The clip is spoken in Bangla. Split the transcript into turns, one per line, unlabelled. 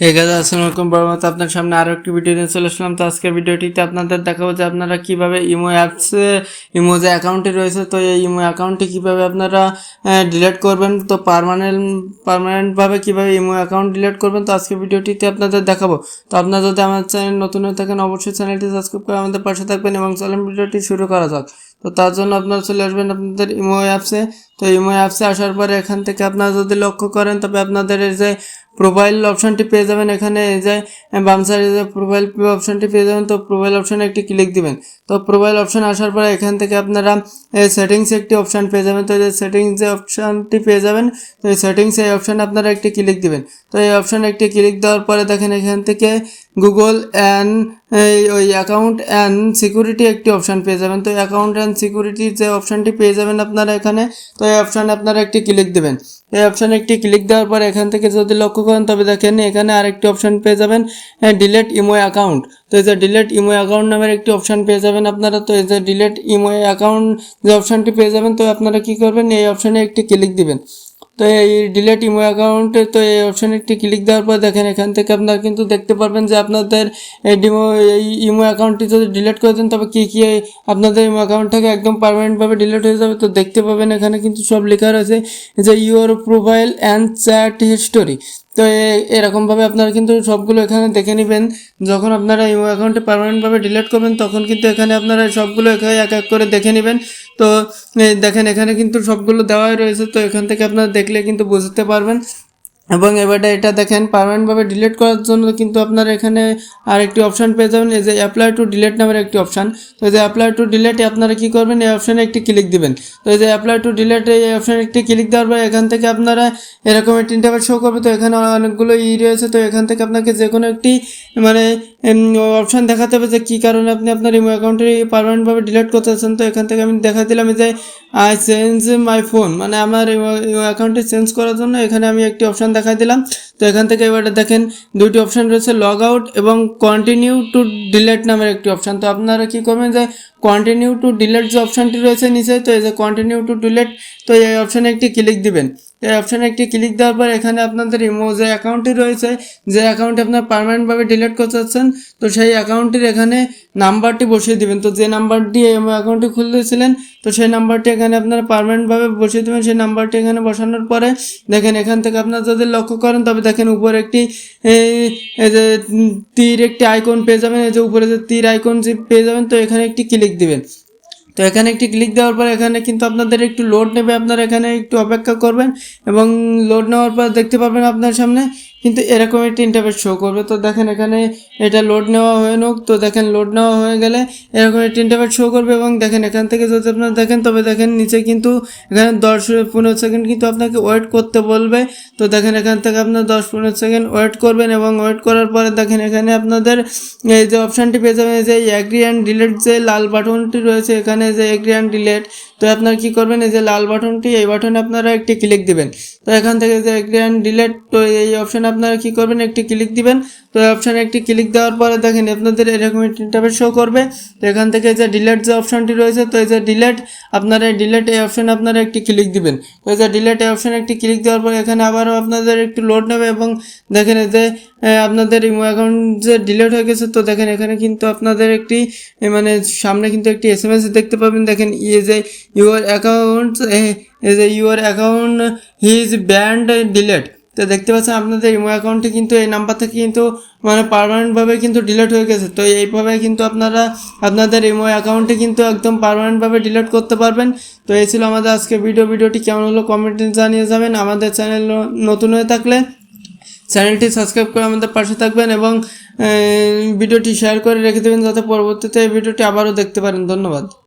হে বরমত আপনার সামনে আরও একটি ভিডিও নিয়ে চলে আসলাম। তো আজকের ভিডিওটিতে আপনাদের দেখাবো যে আপনারা কীভাবে ইমো অ্যাপসে ইমো যে অ্যাকাউন্টে রয়েছে, তো এই ইমো অ্যাকাউন্টে কীভাবে আপনারা ডিলিট করবেন, তো পারমানেন্ট পারমানেন্টভাবে কীভাবে ইমো অ্যাকাউন্ট ডিলিট করবেন, তো আজকের ভিডিওটিতে আপনাদের দেখাবো। তো আপনারা যদি আমার চ্যানেল নতুন হয়ে থাকেন, অবশ্যই চ্যানেলটি সাবস্ক্রাইব করে আমাদের পাশে থাকবেন এবং চলেন ভিডিওটি শুরু করা যাক। তো তার জন্য আপনারা চলে আসবেন আপনাদের ইমো অ্যাপসে তো ইমো অ্যাপসে আসার পরে এখান থেকে আপনারা যদি লক্ষ্য করেন, তবে আপনাদের এই যে প্রোফাইল অপশনটি পেয়ে যাবেন। এখানে যে বাম সাইডে প্রোফাইল অপশনটি পেয়ে যাবেন, তো প্রোফাইল অপশনে একটি ক্লিক দিবেন। তো প্রোফাইল অপশন আসার পরে এখান থেকে আপনারা সেটিংস একটি অপশন পেয়ে যাবেন। তো এই সেটিংস যে অপশনটি পেয়ে যাবেন, তো এই সেটিংস এই অপশনে আপনারা একটি ক্লিক দিবেন। তো এই অপশনে একটি ক্লিক দেওয়ার পরে দেখেন এখান থেকে গুগল অ্যান্ড ওই অ্যাকাউন্ট অ্যান্ড সিকিউরিটি একটি অপশন পেয়ে যাবেন। তো অ্যাকাউন্ট অ্যান্ড সিকিউরিটি যে অপশনটি পেয়ে যাবেন আপনারা এখানে, তো এই অপশানে আপনারা একটি ক্লিক দেবেন। এই অপশানে একটি ক্লিক দেওয়ার পর এখান থেকে যদি লক্ষ্য করেন, তবে দেখেন এখানে আরেকটি অপশন পেয়ে যাবেন ডিলেট ইমো অ্যাকাউন্ট তো এই যে ডিলেট ইমো অ্যাকাউন্ট নামের একটি অপশন পেয়ে যাবেন আপনারা, তো এই যে ডিলেট ইমো অ্যাকাউন্ট যে অপশনটি পেয়ে যাবেন, তো আপনারা কি করবেন, এই অপশানে একটি ক্লিক দিবেন। তো এই ডিলেট ইমো অ্যাকাউন্টে তো এই অপশানে একটি ক্লিক দেওয়ার পর দেখেন এখান থেকে আপনারা কিন্তু দেখতে পারবেন যে আপনাদের এই ডিমো এই ইমো অ্যাকাউন্টটি যদি ডিলিট করে দেন, তবে কী কী আপনাদের ইমো অ্যাকাউন্ট থেকে একদম পারমানেন্টভাবে ডিলেট হয়ে যাবে, তো দেখতে পাবেন এখানে কিন্তু সব লেখা রয়েছে যে your profile and chat history তো এরকমভাবে আপনারা কিন্তু সবগুলো এখানে দেখে নেবেন। যখন আপনারা ইমো অ্যাকাউন্টে পারমানেন্টভাবে ডিলিট করবেন, তখন কিন্তু এখানে আপনারা সবগুলো এখানে এক এক করে দেখে নেবেন। তো দেখেন এখানে কিন্তু সবগুলো দেওয়াই রয়েছে। তো এখান থেকে আপনারা দেখলে কিন্তু বুঝতে পারবেন। এবং এবারে এটা দেখেন পারমানেন্টভাবে ডিলিট করার জন্য কিন্তু আপনারা এখানে আর একটি অপশান পেয়ে যাবেন, এই যে অ্যাপ্লাই টু ডিলেট নামের একটি অপশান তো এই যে অ্যাপ্লাই টু ডিলেটে আপনারা কি করবেন, এই অপশানে একটি ক্লিক দিবেন। তো এই যে অ্যাপ্লাই টু ডিলেট এই অপশানে একটি ক্লিক দেওয়ার পর এখান থেকে আপনারা এরকম একটি ইন্টারভেট শো করবে। তো এখানে অনেকগুলো ই রয়েছে। তো এখান থেকে আপনাকে যে কোনো একটি মানে অপশান দেখাতে হবে যে কী কারণে আপনি আপনার ইমো অ্যাকাউন্টে পারমানেন্টভাবে ডিলিট করতে চাচ্ছেন। তো এখান থেকে আমি দেখা দিলাম যে আই চেঞ্জ মাই ফোন মানে আমার ইমো অ্যাকাউন্টটি চেঞ্জ করার জন্য এখানে আমি একটি অপশান দেখা দিলাম। তো এখান থেকে এবারে দেখেন দুইটি অপশান রয়েছে লগ আউট এবং কন্টিনিউ টু ডিলেট নামের একটি অপশান তো আপনারা কী করবেন যে কন্টিনিউ টু ডিলেট যে অপশানটি রয়েছে নিচে, তো এই যে কন্টিনিউ টু ডিলেট তো এই অপশানে একটি ক্লিক দিবেন। এই অপশানে একটি ক্লিক দেওয়ার পর এখানে আপনাদের ইমো যে অ্যাকাউন্টটি রয়েছে, যে অ্যাকাউন্টে আপনার পারমানেন্টভাবে ডিলিট করতে চাচ্ছেন, তো সেই অ্যাকাউন্টটির এখানে নাম্বারটি বসিয়ে দিবেন। তো যে নাম্বারটি ইমো অ্যাকাউন্টটি খুলতেছিলেন, তো সেই নাম্বারটি এখানে আপনারা পারমানেন্টভাবে বসিয়ে দেবেন। সেই নাম্বারটি এখানে বসানোর পরে দেখেন এখান থেকে আপনারা যদি লক্ষ্য করেন, তবে দেখেন উপরে একটি যে তীর একটি আইকন পেয়ে যাবেন, এই যে উপরে যে তীর আইকন যে পেয়ে যাবেন, তো এখানে একটি ক্লিক দিবেন। তো এখানে একটি ক্লিক দেওয়ার পর এখানে কিন্তু আপনাদের একটু লোড নেবে, আপনারা এখানে একটু অপেক্ষা করবেন এবং লোড নেওয়ার পর দেখতে পারবেন আপনার সামনে কিন্তু এরকম একটি ইন্টারভেট শো করবে। তো দেখেন এখানে এটা লোড নেওয়া হয়ে নোক, তো দেখেন লোড নেওয়া হয়ে গেলে এরকম একটি ইন্টারভেট শো করবে এবং দেখেন এখান থেকে যদি আপনারা দেখেন, তবে দেখেন নিচে কিন্তু এখানে দশ পনেরো সেকেন্ড কিন্তু আপনাকে ওয়েট করতে বলবে। তো দেখেন এখান থেকে আপনার দশ পনেরো সেকেন্ড ওয়েট করবেন এবং ওয়েট করার পরে দেখেন এখানে আপনাদের এই যে অপশানটি পেয়ে যাবেন যে অ্যাগ্রি অ্যান্ড ডিলেট যে লাল বাটনটি রয়েছে, এখানে যে অ্যাগ্রি অ্যান্ড ডিলেট তো আপনারা কী করবেন, এই যে লাল বাটনটি এই বাটনে আপনারা একটি ক্লিক দিবেন। তো এখান থেকে যে অ্যাগ্রি অ্যান্ড ডিলেট তো এই অপশানে আপনারা কী করবেন? একটি ক্লিক দিবেন। তো এই অপশানে একটি ক্লিক দেওয়ার পরে দেখেন আপনাদের এরকম একটি ইন্টারভেট শো করবে। তো এখান থেকে যে ডিলেট যে অপশানটি রয়েছে, তো এই যে ডিলেট আপনারা ডিলেট এই অপশানে আপনারা একটি ক্লিক দিবেন। তো এই যে ডিলেট এই অপশানে একটি ক্লিক দেওয়ার পরে এখানে আবারও আপনাদের একটু লোড নেবে এবং দেখেন এই যে আপনাদের ইমো অ্যাকাউন্ট যে ডিলেট হয়ে গেছে, তো দেখেন এখানে কিন্তু আপনাদের একটি মানে সামনে কিন্তু একটি এস এম এস দেখতে পাবেন। দেখেন ইয়ে যে ইউর অ্যাকাউন্ট এই your account is banned delete তো দেখতে পাচ্ছেন আপনাদের ইমো অ্যাকাউন্টে কিন্তু এই নাম্বার থেকে কিন্তু মানে পারমানেন্টভাবে কিন্তু ডিলিট হয়ে গেছে। তো এইভাবে কিন্তু আপনারা আপনাদের ইমো অ্যাকাউন্টে কিন্তু একদম পারমানেন্টভাবে ডিলিট করতে পারবেন। তো এই ছিল আমাদের আজকে ভিডিও ভিডিওটি কেমন হলো কমেন্টে জানিয়ে যাবেন। আমাদের চ্যানেল নতুন হয়ে থাকলে চ্যানেলটি সাবস্ক্রাইব করে আমাদের পাশে থাকবেন এবং ভিডিওটি শেয়ার করে রেখে দেবেন যাতে পরবর্তীতে এই ভিডিওটি আবারও দেখতে পারেন। ধন্যবাদ।